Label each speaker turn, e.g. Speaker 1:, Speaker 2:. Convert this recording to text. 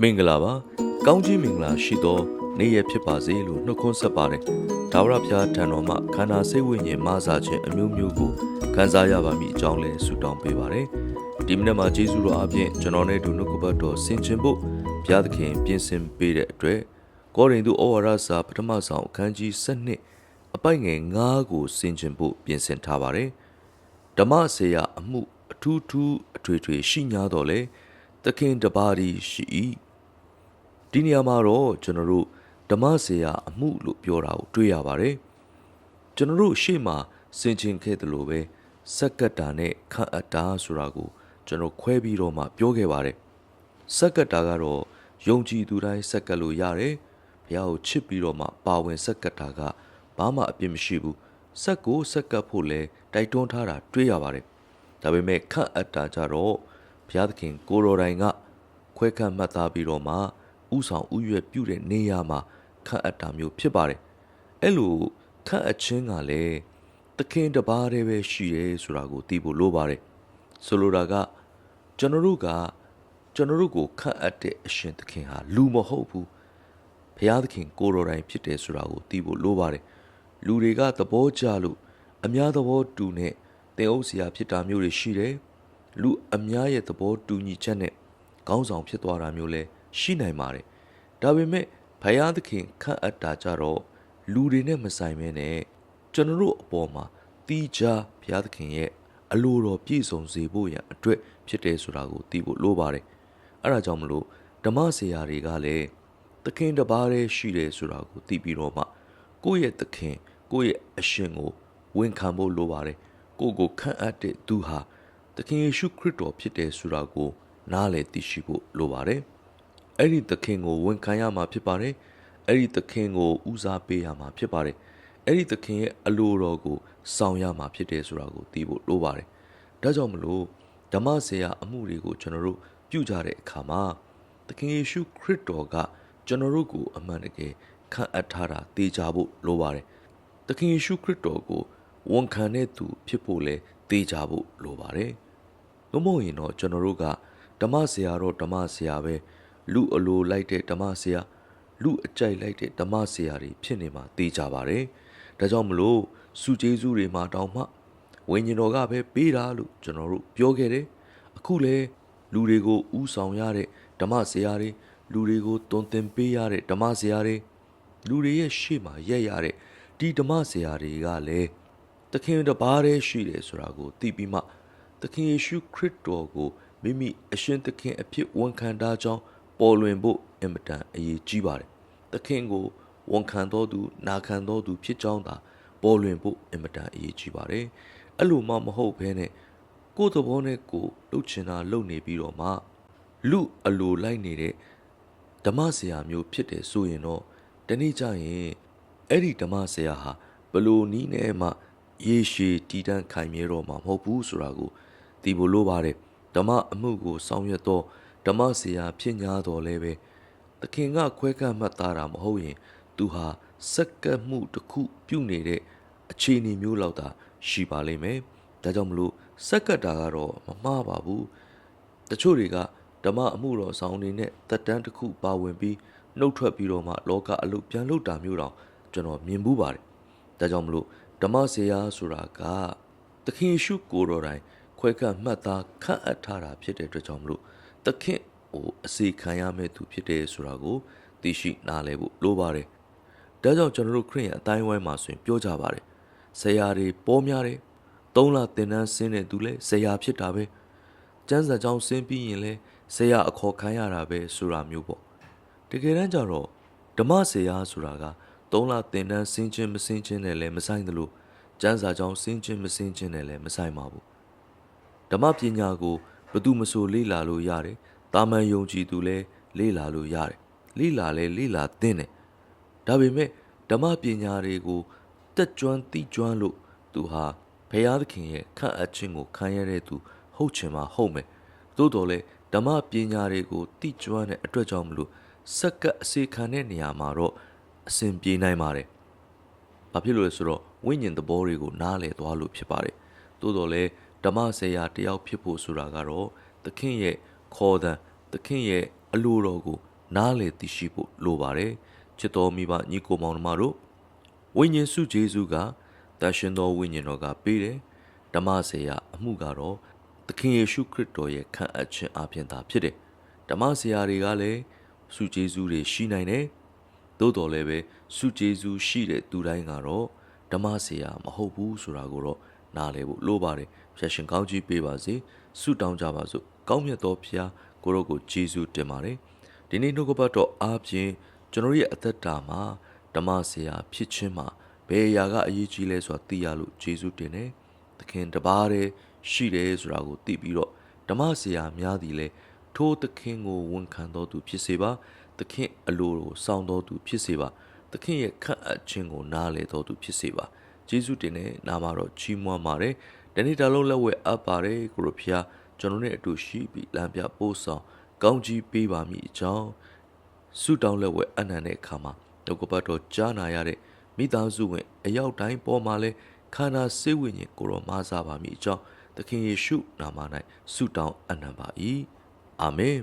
Speaker 1: မင်္ဂလာပါကောင်းကြီးမင်္ဂလာရှိသောနေ့ရက်ဖြစ်ပါစေလို့နှုတ်ခွန်းဆက်ပါတယ်ဒါဝရဖျားထံတော်မှခန္ဓာစိတ်ဝိညာဉ်မဆာခြင်းအမျိုးမျိုးကိုခံစားရပါမည်အကြောင်းလဲဆုတောင်းပေးပါတယ်ဒီမနေ့မှာယေရှုတော်အပြင်ကျွန်တော်နဲ့ဒုနှုတ်ကပတ်တော်ဆင်ခြင်ဖို့ဘုရားသခင်ပြင်ဆင်ပေးတဲ့အတွက်ကောရိန္သုဩဝါဒစာပထမဆောင်အခန်းကြီး7အပိုက်ငယ်9ကိုဆင်ခြင်ဖို့ပြင်ဆင်ထားပါတယ်ဓမ္မဆေယအမှုအထူးထူးအထွေထွေရှိ냐တော့လေ သခင်တပါးဒီရှိ၏ဒီနေရာမှာတော့ကျွန်တော်တို့ဓမ္မဆေယအမှုလို့ပြောတာကိုတွေ့ရပါတယ်ကျွန်တော်တို့ရှေ့မှာဆင်ခြင်ခဲ့တယ်လို့ပဲစက္ကတ္တာနဲ့ခန့်အပ်တာဆိုတာကိုကျွန်တော်ခွဲပြီးတော့မှပြောခဲ့ပါတယ်စက္ကတ္တာကတော့ယုံကြည်သူတိုင်းစက္ကပ်လို့ရတယ်ဘုရားကိုချစ်ပြီးတော့မှပါဝင်စက္ကတ္တာကဘာမှအပြစ်မရှိဘူးစက်ကိုစက္ကပ်ဖို့လဲတိုက်တွန်းထားတာတွေ့ရပါတယ်ဒါပေမဲ့ခန့်အပ်တာကြတော့ ဘုရားသခင်ကိုတော်တိုင်ကခွဲခန့်မှတ်သားပြီးတော့မှဥဆောင်ဥရွက်ပြုတဲ့နေရာမှာခန့်အပ်တာမျိုးဖြစ်ပါတယ်အဲ့လိုခန့်အပ်ခြင်းကလည်းသခင်တပါးတည်းပဲရှိရဲဆိုတာကိုသိဖို့လိုပါတယ်ဆိုလိုတာကကျွန်တော်တို့ကကျွန်တော်တို့ကိုခန့်အပ်တဲ့အရှင်သခင်ဟာလူမဟုတ်ဘူးဘုရားသခင်ကိုတော်တိုင်ဖြစ်တယ်ဆိုတာကိုသိဖို့လိုပါတယ်လူတွေကသဘောကျလို့အများသဘောတူနဲ့သင်အုပ်စရာဖြစ်တာမျိုးတွေရှိတယ် လူအများရဲ့သဘောတူညီချက်နဲ့ခေါင်းဆောင်ဖြစ်သွားတာမျိုးလည်းရှိနိုင်ပါတယ်ဒါပေမဲ့ဘုရားသခင်ခန့်အပ်တာကြတော့လူတွေနဲ့မဆိုင်ဘဲနဲ့ကျွန်တော်တို့အပေါ်မှာတီးခြားဘုရားသခင်ရဲ့အလိုတော်ပြည့်စုံစေဖို့ရန်အတွက်ဖြစ်တယ်ဆိုတာကိုသိဖို့လိုပါတယ်အဲဒါကြောင့်မလို့ဓမ္မဆရာတွေကလည်းသခင်တစ်ပါးတည်းရှိတယ်ဆိုတာကိုသိပြီးတော့မှကိုယ့်ရဲ့သခင်ကိုယ့်ရဲ့အရှင်ကိုဝန်ခံဖို့လိုပါတယ်ကိုယ့်ကိုခန့်အပ်တဲ့သူဟာ သခင်ယေရှုခရစ်တော်ဖြစ်တယ်ဆိုတာကို နားလည်သိရှိဖို့လိုပါတယ်အဲ့ဒီသခင်ကိုဝန်ခံရမှာဖြစ်ပါတယ်အဲ့ဒီသခင်ကိုဦးစားပေးရမှာဖြစ်ပါတယ်အဲ့ဒီသခင်ရဲ့အလိုတော်ကိုဆောင်ရမှာဖြစ်တယ်ဆိုတာကိုသိဖို့လိုပါတယ်ဒါကြောင့်မလို့ဓမ္မဆရာအမှုတွေကိုကျွန်တော်တို့ပြုကြတဲ့အခါမှာသခင်ယေရှုခရစ်တော်ကကျွန်တော်တို့ကိုအမှန်တကယ်ခန့်အပ်ထားတာသိကြဖို့လိုပါတယ်သခင်ယေရှုခရစ်တော်ကိုဝန်ခံတဲ့သူဖြစ်ဖို့လဲသိကြဖို့လိုပါတယ်။ မမို့ရင်တော့ကျွန်တော်တို့ကဓမ္မဆရာတော့ဓမ္မဆရာပဲလူအလိုလိုက်တဲ့ဓမ္မဆရာလူအကြိုက်လိုက်တဲ့ဓမ္မဆရာတွေဖြစ်နေမှာသိကြပါတယ်။ဒါကြောင့်မလို့စုကျေးဇူးတွေမှာတောင်းမှဝိညာဉ်တော်ကပဲပေးတာလို့ကျွန်တော်တို့ပြောခဲ့တယ်။အခုလဲလူတွေကိုဥဆောင်ရတဲ့ဓမ္မဆရာတွေလူတွေကိုတွင်တင်ပေးရတဲ့ဓမ္မဆရာတွေလူတွေရဲ့ရှေ့မှာရက်ရတဲ့ဒီဓမ္မဆရာတွေကလည်းသခင်တစ်ပါးတည်းရှိတယ်ဆိုတာကိုသိပြီးမှ သခင်ယေရှုခရစ်တော်ကိုမိမိအရှင်သခင်အဖြစ်ဝန်ခံထားကြောင်းပေါ်လွင်ဖို့အင်မတန်အရေးကြီးပါတယ်။သခင်ကိုဝန်ခံတော်သူနာခံတော်သူဖြစ်ကြောင်းသာပေါ်လွင်ဖို့အင်မတန်အရေးကြီးပါတယ်။အဲ့လိုမှမဟုတ်ဘဲနဲ့ကိုယ်သဘောနဲ့ကိုယ်လှုပ်ချင်တာလုပ်နေပြီးတော့မှလူအလိုလိုက်နေတဲ့ဓမ္မဆရာမျိုးဖြစ်တယ်ဆိုရင်တော့တနေ့ကျရင်အဲ့ဒီဓမ္မဆရာဟာဘလို့နီးနဲ့မှ ရေရှည်တည်တံ့ခိုင်မြဲတော့မှာမဟုတ်ဘူးဆိုတာကို သိဖို့လိုပါတယ်ဓမ္မအမှုကိုဆောင်ရွက်တော့ဓမ္မဆရာဖြစ်냐တော်လဲပဲသခင်ကခွဲကန့်မှတ်သားတာမဟုတ်ရင် သူဟာစက္ကပ်မှုတစ်ခုပြုနေတဲ့အခြေအနေမျိုးလောက်သာရှိပါလိမ့်မယ်ဒါကြောင့်မလို့စက္ကပ်တာကတော့မမှားပါဘူးတချို့တွေကဓမ္မအမှုတော်ဆောင်နေနဲ့တက်တန်းတစ်ခုပါဝင်ပြီးနှုတ်ထွက်ပြီးတော့မှလောကအလုပ်ပြန်လုပ်တာမျိုးတောင်ကျွန်တော်မြင်ဘူးပါတယ်ဒါကြောင့်မလို့ဓမ္မဆရာဆိုတာကသခင်ရှုကိုယ်တော်တိုင် ခွဲခန့်မှတ်သားခန့်အပ်ထားတာဖြစ်တဲ့အတွက်ကြောင့်မလို့သခင်ဟိုအစီခံရမဲ့သူဖြစ်တယ်ဆိုတာကိုသိရှိနားလည်ဖို့လိုပါတယ်ဒါကြောင့်ကျွန်တော်တို့ခရိယန်အတိုင်းဝိုင်းမှာဆိုရင်ပြောကြပါတယ်ဆရာတွေပေါ်များတယ်သုံးလသင်တန်းဆင်းတဲ့သူလဲဆရာဖြစ်တာပဲကျမ်းစာကြောင်းဆင်းပြီးရင်လဲဆရာအခေါ်ခံရတာပဲဆိုတာမျိုးပေါ့တကယ်တမ်းကျတော့ဓမ္မဆရာဆိုတာကသုံးလသင်တန်းဆင်းခြင်းမဆင်းခြင်းနဲ့လည်းမဆိုင်သလိုကျမ်းစာကြောင်းဆင်းခြင်းမဆင်းခြင်းနဲ့လည်းမဆိုင်ပါဘူး ဓမ္မပညာကိုဘသူမဆိုလေ့လာလို့ရတယ်တာမန်ယုံကြည်သူလည်းလေ့လာလို့ရတယ်လေ့လာလဲလေ့လာသင့်တယ်ဒါပေမဲ့ဓမ္မပညာတွေကိုတက်ကြွသိကျွမ်းလို့သူဟာဘုရားသခင်ရဲ့ခန့်အပ်ခြင်းကိုခံရတဲ့သူဟုတ်ချင်မှဟုတ်မယ်သို့တော်လဲဓမ္မပညာတွေကိုသိကျွမ်းတဲ့အတွက်ကြောင့်မလို့စက္ကပ်အစီခံတဲ့နေရာမှာတော့အစဉ်ပြေနိုင်ပါတယ်။ဘာဖြစ်လို့လဲဆိုတော့ဝိညာဉ်သဘောတွေကိုနားလည်သွားလို့ဖြစ်ပါတယ်။သို့တော်လည်း ဓမ္မဆရာတယောက်ဖြစ်ဖို့ဆိုတာကတော့သခင်ရဲ့ခေါ်တဲ့သခင်ရဲ့အလိုတော်ကို နားလေသိရှိဖို့လိုပါတယ်ချစ်တော်မိဘညီကိုမောင်နှမတို့ဝိညာဉ်စုဂျေဇုကတန်ရှင်သောဝိညာဉ်တော်ကပေးတယ်ဓမ္မစေယအမှုကတော့သခင်ယေရှုခရစ်တော်ရဲ့ခံအပ်ခြင်းအပြင်သာဖြစ်တယ်ဓမ္မစေယတွေကလည်းစုဂျေဇုတွေရှိနိုင်တယ်သို့တော်လည်းပဲစုဂျေဇုရှိတဲ့သူတိုင်းကတော့ဓမ္မစေယမဟုတ်ဘူးဆိုတာကိုတော့ နားလည်ဖို့လိုပါတယ်ဖျက်ရှင်ကောင်းကြီးပေးပါစေဆုတောင်းကြပါစို့ကောင်းမြတ်သောဖျားကိုရောကိုဂျေဇုတင်ပါတယ်ဒီနေ့နှုတ်ကပတ်တော်အားဖြင့်ကျွန်တော်ရဲ့အသက်တာမှာဓမ္မစေယဖြစ်ခြင်းမှာဘယ်အရာကအရေးကြီးလဲဆိုတာသိရလို့ဂျေဇုတင်တယ်သခင်တပါးတည်းရှိတယ်ဆိုတာကိုသိပြီးတော့ဓမ္မစေယများသည်လဲထိုးသခင်ကိုဝန်ခံတော်သူဖြစ်စေပါသခင်အလိုကိုစောင့်တော်သူဖြစ်စေပါသခင်ရဲ့ခန့်အပ်ခြင်းကိုနားလည်တော်သူဖြစ်စေပါ ဂျေဇုတင်တဲ့နာမတော်ချီးမွမ်းပါတယ်ဒီနေ့တလုံးလက်ဝဲအပ်ပါတယ်ကိုရဖျားကျွန်တော်နဲ့အတူရှိပြီးလမ်းပြပို့ဆောင်ကောင်းကြီးပေးပါမည်အကြောင်းဆုတောင်းလက်ဝဲအနံ့တဲ့အခါမှာဒုက္ကပတ်တော်ကြားနာရတဲ့မိသားစုဝင် အရောက်တိုင်းပေါ်မှာလဲခန္ဓာစိတ်ဝိညာဉ်ကိုရောမဆာပါမည်အကြောင်းသခင်ယေရှုနာမ၌ဆုတောင်းအနံ့ပါ၏အာမင်